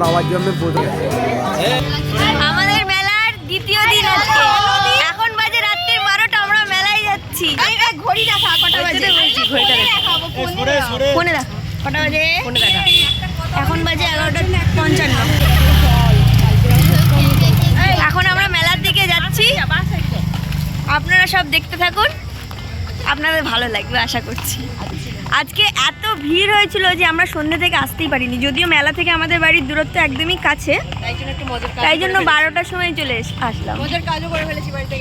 বাবার জন্য প্রথম আমাদের মেলার দ্বিতীয় দিন আজকে। এখন বাজে রাত্রির বারোটা আমরা মেলায় যাচ্ছি। ঘড়ি দেখা কটা বাজে? ফোনে দেখা কটা বাজে? ফোনে দেখা এখন বাজে এগারোটা পঞ্চান্ন। এখন আমরা মেলার দিকে যাচ্ছি। আপনারা সব দেখতে থাকুন। আপনাদের ভালো লাগবে আশা করছি। আজকে এত ভিড় হয়েছিল যে আমরা সন্ধ্যে থেকে আসতেই পারিনি যদিও মেলা থেকে আমাদের বাড়ির দূরত্ব একদমই কাছে। তাই জন্য বারোটার সময় চলে এস- আসলাম। মজার কাজও করে ফেলেছি বাড়িতে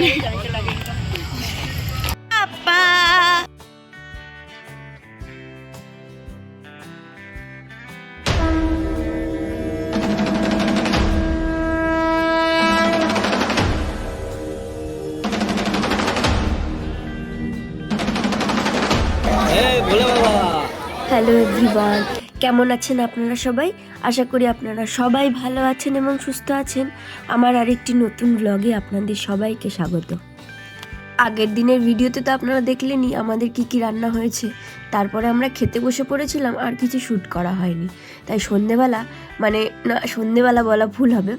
হ্যালো এভরিওয়ান কেমন আছেন আপনারা সবাই? আশা করি আপনারা সবাই ভালো আছেন এবং সুস্থ আছেন। আমার আরেকটি নতুন ব্লগে আপনাদের সবাইকে স্বাগত। আগের দিনের ভিডিওতে তো আপনারা দেখলেনই আমাদের কি কি রান্না হয়েছে। তারপরে আমরা খেতে বসে পড়েছিলাম, আর কিছু শ্যুট করা হয়নি। তাই সন্ধেবেলা মানে না, সন্ধেবেলা বলা ভুল হবে,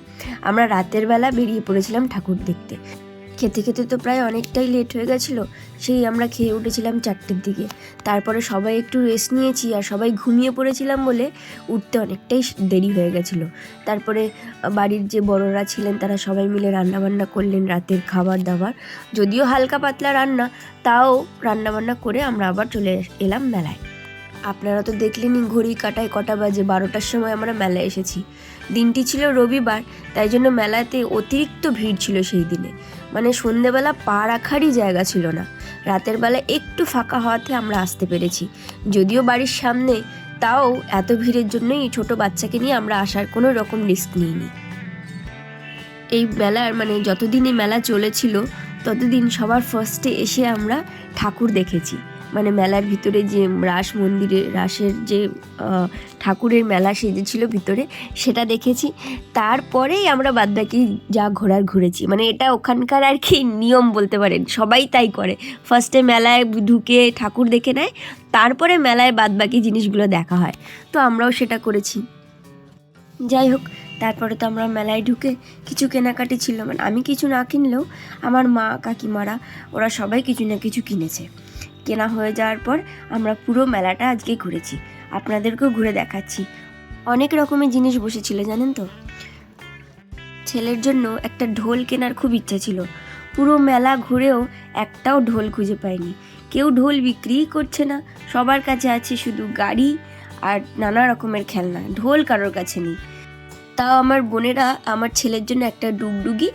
আমরা রাতের বেলা বেরিয়ে পড়েছিলাম ঠাকুর দেখতে। খেতে খেতে তো প্রায় অনেকটাই লেট হয়ে গেছিল, সেই আমরা খেয়ে উঠেছিলাম চারটের দিকে। তারপরে সবাই একটু রেস্ট নিয়েছি আর সবাই ঘুমিয়ে পড়েছিলাম বলে উঠতে অনেকটাই দেরি হয়ে গেছিল। তারপরে বাড়ির যে বড়রা ছিলেন তারা সবাই মিলে রান্নাবান্না করলেন রাতের খাবার দাবার। যদিও হালকা পাতলা রান্না, তাও রান্নাবান্না করে আমরা আবার চলে এলাম মেলায়। আপনারা তো দেখলেনই ঘড়ি কাটায় কটা বাজে, বারোটার সময় আমরা মেলায় এসেছি। দিনটি ছিল রবিবার, তাই জন্য মেলাতে অতিরিক্ত ভিড় ছিল সেই দিনে। মানে সন্ধেবেলা পা রাখারই জায়গা ছিল না। রাতের বেলা একটু ফাঁকা হওয়াতে আমরা আসতে পেরেছি। যদিও বাড়ির সামনে, তাও এত ভিড়ের জন্যই ছোটো বাচ্চাকে নিয়ে আমরা আসার কোনো রকম রিস্ক নিইনি। এই মেলার মানে যতদিন এই মেলা চলেছিল, ততদিন সবার ফার্স্টে এসে আমরা ঠাকুর দেখেছি। মানে মেলার ভিতরে যে রাস মন্দিরে, রাসের যে ঠাকুরের মেলা সেজেছিল ভিতরে, সেটা দেখেছি। তারপরেই আমরা বাদবাকি যা ঘোরার ঘুরেছি। মানে এটা ওখানকার আর কি নিয়ম বলতে পারেন। সবাই তাই করে। ফার্স্টে মেলায় ঢুকে ঠাকুর দেখে নেয়, তারপরে মেলায় বাদবাকি জিনিসগুলো দেখা হয়। তো আমরাও সেটা করেছি। যাই হোক, তারপরে তো আমরা মেলায় ঢুকে কিছু কেনাকাটি ছিল। মানে আমি কিছু না কিনলেও আমার মা, কাকিমারা, ওরা সবাই কিছু না কিছু কিনেছে। কেনা হয়ে যাওয়ার পর আমরা পুরো মেলাটা আজকে ঘুরেছি। আপনাদেরকেও ঘুরে দেখাচ্ছি। অনেক রকমের জিনিস বসেছিল, জানেন তো? ছেলের জন্য একটা ঢোল কেনার খুব ইচ্ছা ছিল। পুরো মেলা ঘুরেও একটাও ঢোল খুঁজে পায়নি কেউ ঢোল বিক্রিই করছে না, সবার কাছে আছে শুধু গাড়ি আর নানা রকমের খেলনা। ঢোল কারোর কাছে নেই। তাও আমার বোনেরা আমার ছেলের জন্য একটা ডুগডুগি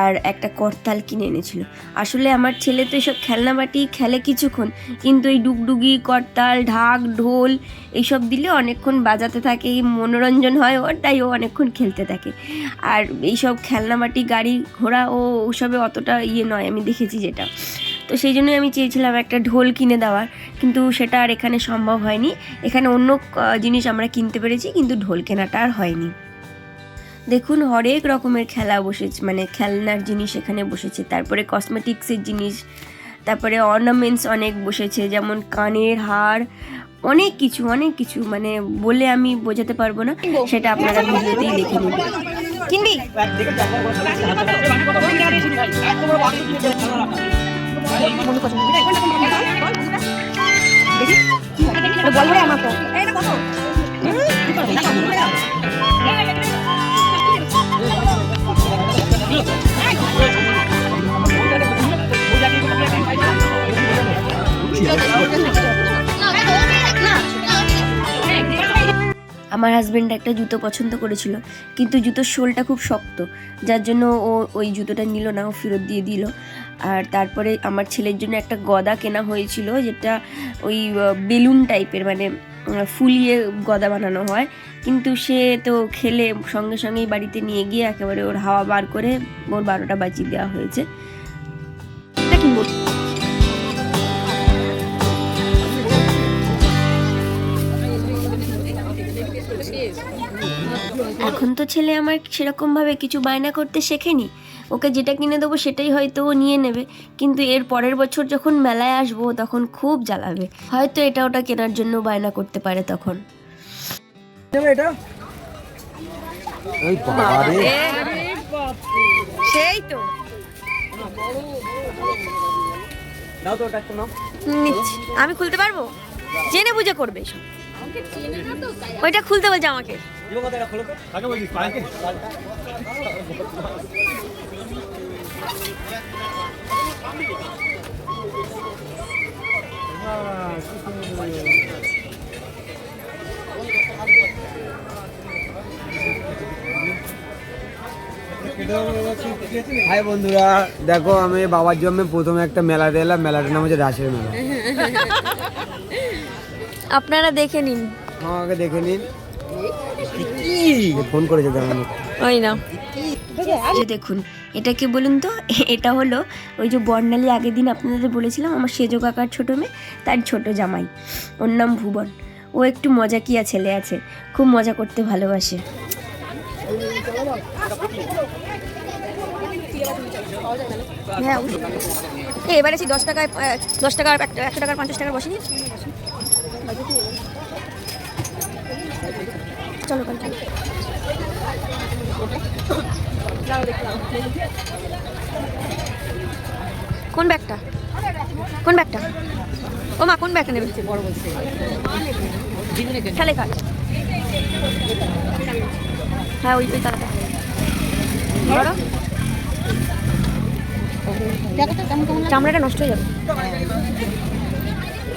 আর একটা করতাল কিনে এনেছিল। আসলে আমার ছেলে তো এসব খেলনাবাটি খেলে কিছুক্ষণ, কিন্তু এই ডুগডুগি, করতাল, ঢাক, ঢোল এইসব দিলে অনেকক্ষণ বাজাতে থাকে মনোরঞ্জন হয়, ওর, তাই ও অনেকক্ষণ খেলতে থাকে। আর এইসব খেলনাবাটি গাড়ি ঘোড়া ও ওসবে অতটা ইয়ে নয়, আমি দেখেছি যেটা। তো সেই জন্যই আমি চেয়েছিলাম একটা ঢোল কিনে দেওয়ার, কিন্তু সেটা আর এখানে সম্ভব হয়নি। এখানে অন্য জিনিস আমরা কিনতে পেরেছি, কিন্তু ঢোল কেনাটা আর হয়নি। দেখুন হরেক রকমের খেলা বসেছে মানে খেলনার জিনিস এখানে বসেছে তারপরে কসমেটিক্সের জিনিস তারপরে অর্নামেন্টস অনেক বসেছে যেমন কানের হার অনেক কিছু অনেক কিছু মানে বলে আমি বোঝাতে পারব না সেটা আপনারা ভিডিওতেই দেখে নেবেন কিনবি? বলবে আমাকে। আমার হাজবেন্ড একটা জুতো পছন্দ করেছিল, কিন্তু জুতোর শোলটা খুব শক্ত, যার জন্য ও ওই জুতোটা নিল না, ও ফেরত দিয়ে দিল। আর তারপরে আমার ছেলের জন্য একটা গদা কেনা হয়েছিল, যেটা ওই বেলুন টাইপের মানে ফুলিয়ে গদা বানানো হয়। কিন্তু সে তো খেলে, সঙ্গে সঙ্গেই বাড়িতে নিয়ে গিয়ে একেবারে ওর হাওয়া বার করে ওর বারোটা বাজিয়ে দেওয়া হয়েছে। ছেলে আমার সেরকমভাবে কিছু বায়না করতে শেখেনি। ওকে যেটা কিনে দেবো সেটাই হয়তো ও নিয়ে নেবে। কিন্তু এর পরের বছর যখন মেলায় আসব তখন খুব জ্বালাবে। হয়তো এটা ওটা কেনার জন্য বায়না করতে পারে তখন। এটা? সেই তো। আমি খুলতে পারব? জেনে বুঝে করবে ওইটা খুলতে বলছে আমাকে। হাই বন্ধুরা। দেখো আমি বাবার জন্য প্রথমে একটা মেলাতে এলাম। মেলাটার নাম হচ্ছে রাসের মেলা। আপনারা দেখে নিন। আমাকে দেখে নিন। ফোন করেছে তেমন ওই না। যে দেখুন এটা কি বলুন তো? এটা হলো ওই যে বর্ণালী আগের দিন আপনাদের বলেছিলাম আমার সেজো কাকার ছোটো মেয়ে তার ছোট জামাই। ওর নাম ভুবন। ও একটু মজাকিয়া ছেলে আছে খুব মজা করতে ভালোবাসে। হ্যাঁ। এবারে সেই দশ টাকায় দশ টাকার এক- একশো টাকার পঞ্চাশ টাকার বসেনি চলো কাল চলো কোন ব্যাগটা? কোন ব্যাগটা? ও মা কোন ব্যাগটা নেবে? বড় বলছে কাজ হ্যাঁ ওই ওই তারাটা। বড় চামড়াটা নষ্ট হয়ে যাবে।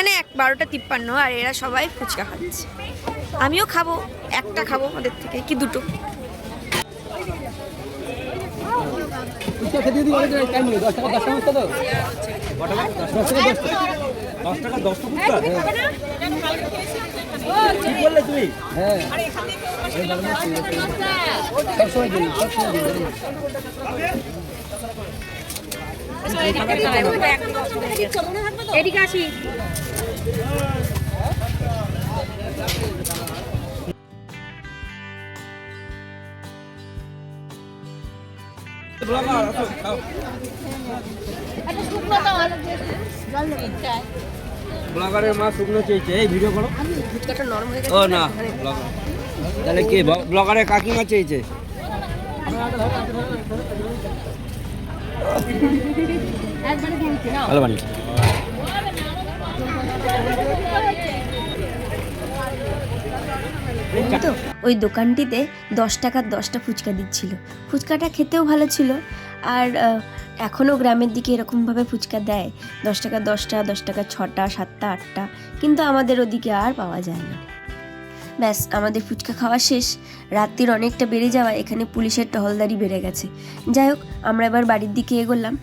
মানে এক বারোটা তিপ্পান্ন আর এরা সবাই ফুচকা খাচ্ছে। আমিও খাব একটা খাব ওদের থেকে কি দুটো? দশ টাকা দশ টাকা কি বললে তুমি? হ্যাঁ। এদিকে আসি ব্লগারের মা শুকনো চেয়েছে এই ভিডিও করো। ও না তাহলে কে ব্লগারের কাকিমা চেয়েছে ভালো বানিয়েছে। ওই দোকানটিতে দশ টাকার দশটা ফুচকা দিচ্ছিল। ফুচকাটা খেতেও ভালো ছিল, আর এখনও গ্রামের দিকে এরকমভাবে ফুচকা দেয়। দশ টাকা দশটা, দশ টাকা ছটা, সাতটা, আটটা, কিন্তু আমাদের ওদিকে আর পাওয়া যায় না। ব্যাস, আমাদের ফুচকা খাওয়া শেষ। রাত্রির অনেকটা বেড়ে যাওয়া এখানে পুলিশের টহলদারি বেড়ে গেছে। যাই হোক, আমরা এবার বাড়ির দিকে এগোলাম।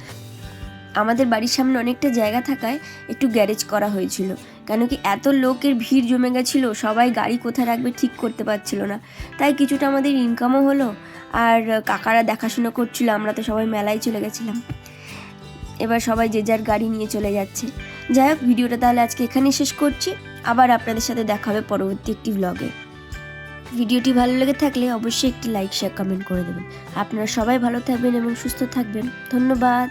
আমাদের বাড়ির সামনে অনেকটা জায়গা থাকায় একটু গ্যারেজ করা হয়েছিল। কেন কি এত লোকের ভিড় জমে গেছিল, সবাই গাড়ি কোথায় রাখবে ঠিক করতে পারছিল না। তাই কিছুটা আমাদের ইনকামও হলো, আর কাকারা দেখাশুনো করছিল, আমরা তো সবাই মেলায় চলে গেছিলাম। এবার সবাই যে যার গাড়ি নিয়ে চলে যাচ্ছে। যাই হোক, ভিডিওটা তাহলে আজকে এখানেই শেষ করছি। আবার আপনাদের সাথে দেখা হবে পরবর্তী একটি ব্লগে ভিডিওটি ভালো লেগে থাকলে অবশ্যই একটি লাইক শেয়ার কমেন্ট করে দেবেন। আপনারা সবাই ভালো থাকবেন এবং সুস্থ থাকবেন। ধন্যবাদ।